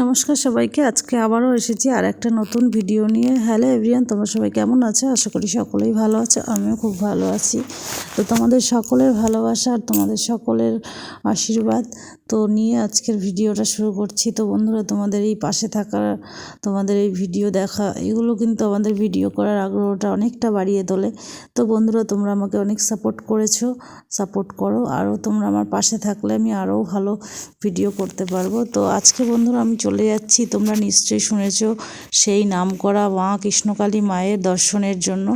নমস্কার সবাইকে, আজকে আবারও এসেছি আর একটা নতুন ভিডিও নিয়ে। হ্যালো এভরিয়ান তোমরা সবাই কেমন আছে? আশা করি সকলেই ভালো আছে, আমিও খুব ভালো আছি। তো তোমাদের সকলের ভালোবাসা আর তোমাদের সকলের আশীর্বাদ তো নিয়ে আজকের ভিডিওটা শুরু করছি। তো বন্ধুরা, তোমাদের এই পাশে থাকা তোমাদের এই ভিডিও দেখা, এগুলো কিন্তু আমাদের ভিডিও করার আগ্রহটা অনেকটা বাড়িয়ে তোলে। তো বন্ধুরা, তোমরা আমাকে অনেক সাপোর্ট করেছ সাপোর্ট করো। আরও তোমরা আমার পাশে থাকলে আমি আরও ভালো ভিডিও করতে পারব। তো আজকে বন্ধুরা, আমি চলে যাচ্ছি। তোমরা নিশ্চয়ই শুনেছ সেই নাম করা মা কৃষ্ণকালী মায়ের দর্শনের জন্য।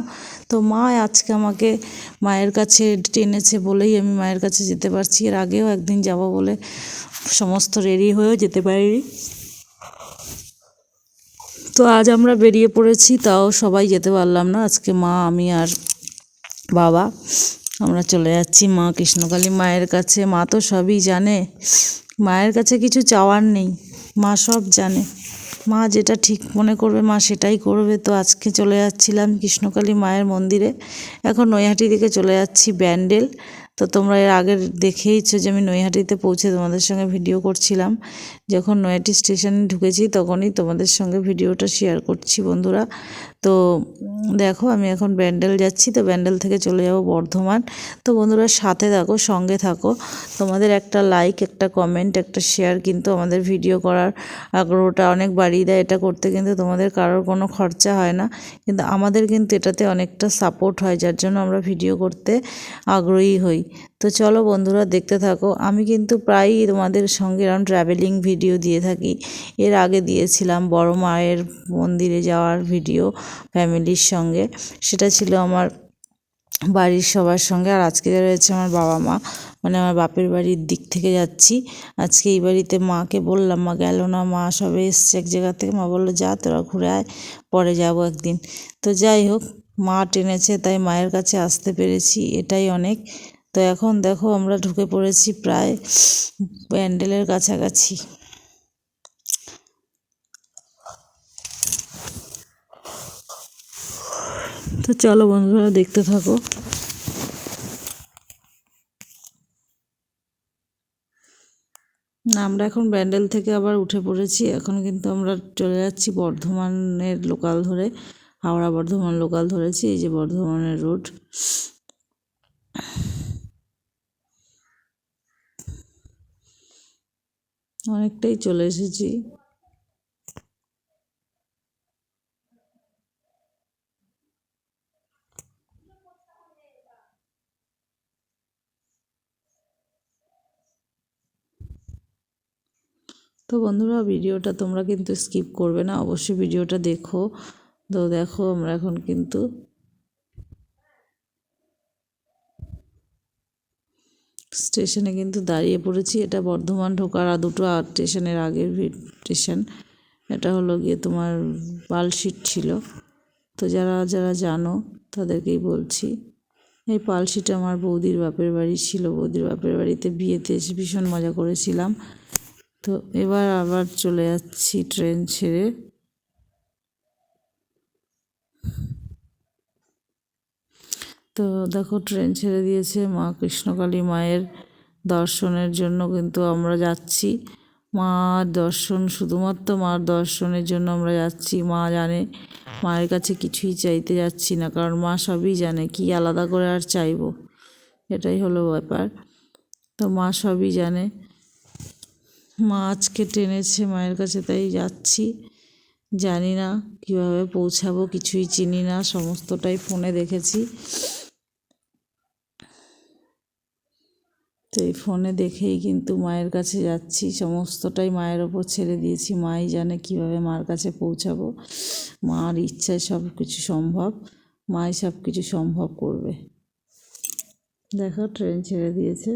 তো মা আজকে আমাকে মায়ের কাছে টেনেছে বলেই আমি মায়ের কাছে যেতে পারছি। এর আগেও একদিন যাব বলে সমস্ত রেডি হয়েও যেতে পারিনি। তো আজ আমরা বেরিয়ে পড়েছি, তাও সবাই যেতে পারলাম না। আজকে মা, আমি আর বাবা আমরা চলে যাচ্ছি মা কৃষ্ণকালী মায়ের কাছে। মা তো সবই জানে, মায়ের কাছে কিছু চাওয়ার নেই, মা সব জানে। মা যেটা ঠিক মনে করবে, মা সেটাই করবে। তো আজকে চলে যাচ্ছিলাম কৃষ্ণকালী মায়ের মন্দিরে। এখন নৈহাটি দিকে চলে যাচ্ছি ব্যান্ডেল। তো তোমরা এর আগের দেখেইছো যে আমি নৈহাটিতে পৌঁছে তোমাদের সঙ্গে ভিডিও করছিলাম। যখন নৈহাটি স্টেশনে ঢুকেছি তখনই তোমাদের সঙ্গে ভিডিওটা শেয়ার করছি বন্ধুরা। তো দেখো আমি এখন ব্যান্ডেল যাচ্ছি, তো ব্যান্ডেল থেকে চলে যাব বর্ধমান। তো বন্ধুরা সাথে থাকো, সঙ্গে থাকো। তোমাদের একটা লাইক একটা কমেন্ট একটা শেয়ার কিন্তু আমাদের ভিডিও করার আগ্রহটা অনেক বাড়িয়ে দেয়। এটা করতে কিন্তু তোমাদের কারোর কোনো খরচা হয় না, কিন্তু আমাদের কিন্তু এটাতে অনেকটা সাপোর্ট হয়, যার জন্য আমরা ভিডিও করতে আগ্রহী হই। তো চলো বন্ধুরা দেখতে থাকো। আমি কিন্তু প্রায়ই তোমাদের সঙ্গে এরকম ট্রাভেলিং ভিডিও দিয়ে থাকি। এর আগে দিয়েছিলাম বড় মায়ের মন্দিরে যাওয়ার ভিডিও ফ্যামিলির সঙ্গে। সেটা ছিল আমার বাড়ির সবার সঙ্গে। আর আজকে রয়েছে আমার বাবা মা। মানে আমার বাপের বাড়ির দিক থেকে যাচ্ছি। আজকে এই বাড়িতে মাকে বললাম, মা গেল না, মা সবে এসছে এক জায়গা থেকে। মা বলল, যা, তোরা ঘুরে আয়, পরে যাব একদিন। তো যাই হোক, মা টেনেছে, তাই মায়ের কাছে আসতে পেরেছি। এটাই অনেক। তো এখন দেখো আমরা ঢুকে পড়েছি প্রায় প্যান্ডেলের কাছাকাছি। তো চলো বন্ধুরা দেখতে থাকো। না, আমরা এখন ব্যান্ডেল থেকে আবার উঠে পড়েছি। এখন কিন্তু আমরা চলে যাচ্ছি বর্ধমানের লোকাল ধরে, হাওড়া বর্ধমান লোকাল ধরেছি, এই যে বর্ধমানের রোড। অনেকটাই চলে এসেছি। তো বন্ধুরা, ভিডিওটা তোমরা কিন্তু স্কিপ করবে না। অবশ্যই ভিডিওটা দেখো। তো দেখো, আমরা এখন কিন্তু স্টেশনে কিন্তু দাঁড়িয়ে পড়েছি। এটা বর্ধমান ঢোকার আর দুটো স্টেশনের আগের স্টেশন। এটা হলো গিয়ে তোমার পালশিট ছিল। তো যারা যারা জানো তাদেরকেই বলছি। এই পালশিট আমার বৌদির বাপের বাড়ি ছিল। বৌদির বাপের বাড়িতে বিয়েতে এসে ভীষণ মজা করেছিলাম। তো এবার আবার চলে যাচ্ছি ট্রেন ছেড়ে। তো দেখো, ট্রেন ছেড়ে দিয়েছে মা কৃষ্ণকালী মায়ের দর্শনের জন্য, কিন্তু আমরা যাচ্ছি। মা দর্শন, শুধুমাত্র মার দর্শনের জন্য আমরা যাচ্ছি। মা জানে, মায়ের কাছে কিছুই চাইতে যাচ্ছি না, কারণ মা সবই জানে, কি আলাদা করে আর চাইব? এটাই হলো ব্যাপার। তো মা সবই জানে। মা আজকে টেনেছে মায়ের কাছে, তাই যাচ্ছি। জানি না কীভাবে পৌঁছাবো, কিছুই চিনি না, সমস্তটাই ফোনে দেখেছি। তো এই ফোনে দেখেই কিন্তু মায়ের কাছে যাচ্ছি। সমস্তটাই মায়ের ওপর ছেড়ে দিয়েছি। মাই জানে কীভাবে মার কাছে পৌঁছাবো। মার ইচ্ছায় সব কিছু সম্ভব। মাই সব কিছু সম্ভব করবে। দেখো, ট্রেন ছেড়ে দিয়েছে।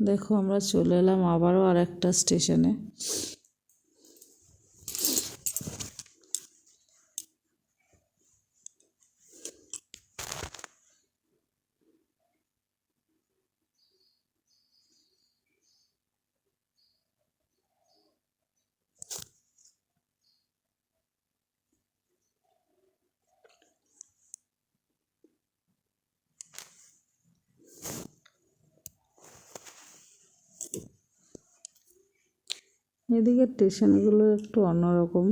দেখো আমরা চলে এলাম আবারও আর একটা স্টেশনে। এদিকে স্টেশনগুলো একটু অন্যরকম।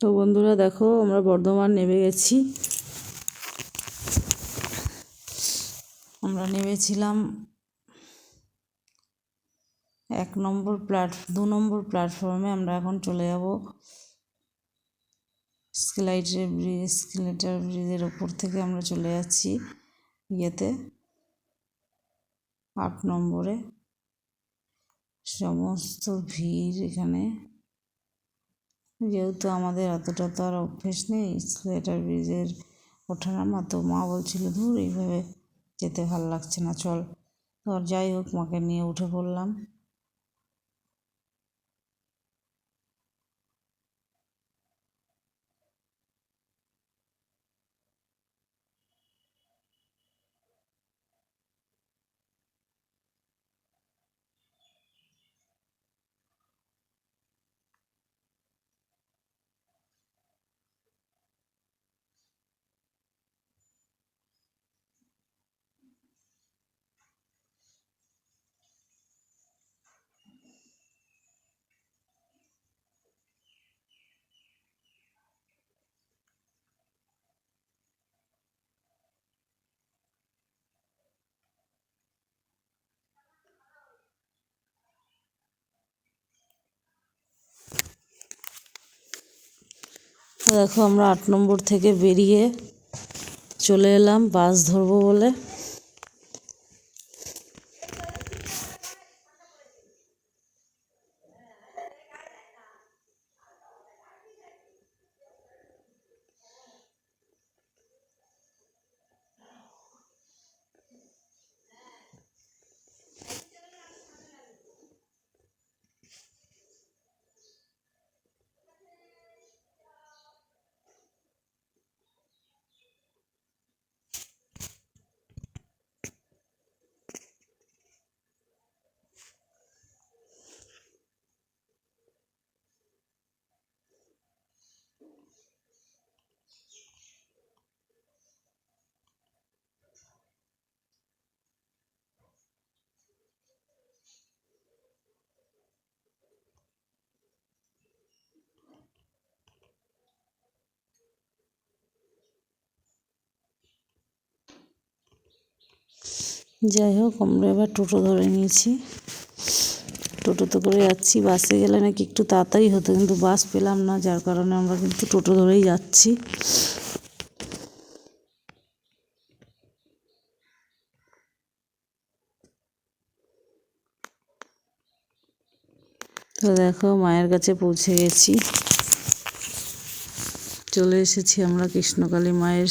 তো বন্ধুরা দেখো আমরা বর্ধমান নেমে গেছি। আমরা নেমেছিলাম এক নম্বর প্ল্যাট দু নম্বর প্ল্যাটফর্মে আমরা এখন চলে যাব। স্কেলাইটের ব্রিজ স্কেলেটার ব্রিজের ওপর থেকে আমরা চলে যাচ্ছি ইয়েতে। আট নম্বরে। সমস্ত ভিড় এখানে। যেহেতু আমাদের অতটা তো আর অভ্যেস নেই স্কেলেটার ব্রিজের ওঠানামা তো মা বলছিল, ধুর, এইভাবে যেতে ভালো লাগছে না, চল। তো যাই হোক, মাকে নিয়ে উঠে পড়লাম। দেখো আমরা আট নম্বর থেকে বেরিয়ে চলে এলাম বাস ধরবো বলে। যাই হোক, আমরা এবার টোটো ধরে নিয়েছি। টোটোতে করে যাচ্ছি, বাসে গেলে নাকি একটু তাড়াতাড়ি হতো, কিন্তু বাস পেলাম না, যার কারণে আমরা কিন্তু টোটো ধরেই যাচ্ছি। তো দেখো, মায়ের কাছে পৌঁছে গেছি। চলে এসেছি আমরা কৃষ্ণকালী মায়ের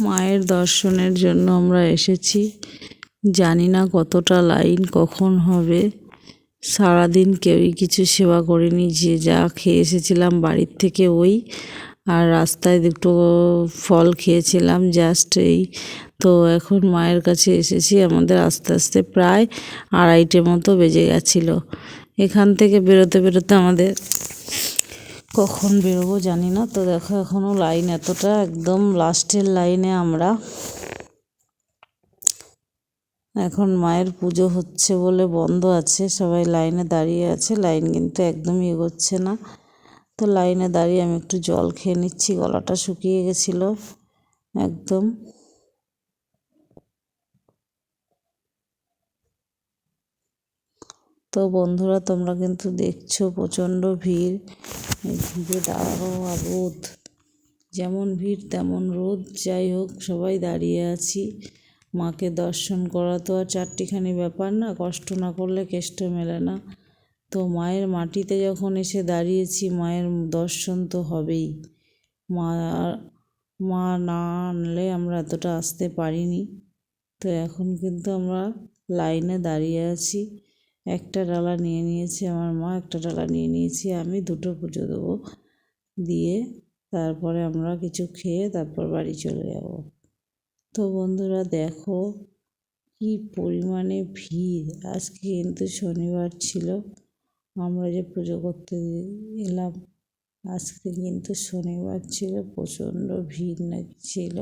মায়ের দর্শনের জন্য আমরা এসেছি। জানি না কতটা লাইন কখন হবে। সারাদিন কেউই কিছু সেবা করিনি, যে যা খেয়ে এসেছিলাম বাড়ির থেকে ওই। আর রাস্তায় দুটো ফল খেয়েছিলাম জাস্ট এই। তো এখন মায়ের কাছে এসেছি, আমাদের আস্তে আস্তে প্রায় আড়াইটে মতো বেজে গেছিল। এখান থেকে বেরোতে বেরোতে আমাদের কখন বেরোবো জানি না, তো দেখো এখনও লাইন এতটা, একদম লাস্টের লাইনে আমরা। এখন মায়ের পুজো হচ্ছে বলে বন্ধ আছে, সবাই লাইনে দাঁড়িয়ে আছে, লাইন কিন্তু একদমই এগোচ্ছে না। তো লাইনে দাঁড়িয়ে আমি একটু জল খেয়ে নিচ্ছি, গলাটা শুকিয়ে গেছিল, একদম। তো বন্ধুরা, তোমরা কিন্তু দেখছ প্রচণ্ড ভিড়। ভিড়ে দাঁড়ানো আর রোদ যেমন ভিড়, তেমন রোদ। যাই হোক, সবাই দাঁড়িয়ে আছি। মাকে দর্শন করা তো আর চারটিখানি ব্যাপার না, কষ্ট না করলে কেষ্ট মেলে না। তো মায়ের মাটিতে যখন এসে দাঁড়িয়েছি, মায়ের দর্শন তো হবেই। মা মা না আনলে আমরা এতটা আসতে পারিনি। তো এখন কিন্তু আমরা লাইনে দাঁড়িয়ে আছি। একটা ডালা নিয়ে নিয়েছে আমার মা, একটা ডালা নিয়ে নিয়েছি, আমি দুটো পুজো দেবো। দিয়ে তারপরে আমরা কিছু খেয়ে তারপর বাড়ি চলে যাব। তো বন্ধুরা দেখো কি পরিমাণে ভিড়। আজকে কিন্তু শনিবার ছিল, আমরা যে পুজো করতে এলাম, আজকে কিন্তু শনিবার ছিল, প্রচণ্ড ভিড় নাকি ছিল।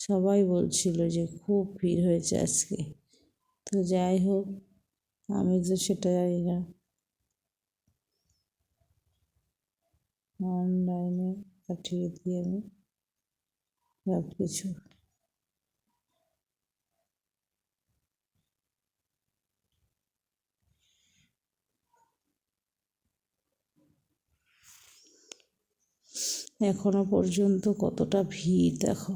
সবাই বলছিল যে খুব ভিড় হয়েছে আজকে। তো যাই হোক আমি যে সেটা জানি না। অনলাইনে পাঠিয়ে দিই আমি সব কিছু এখনও পর্যন্ত কতটা ভিড় দেখো।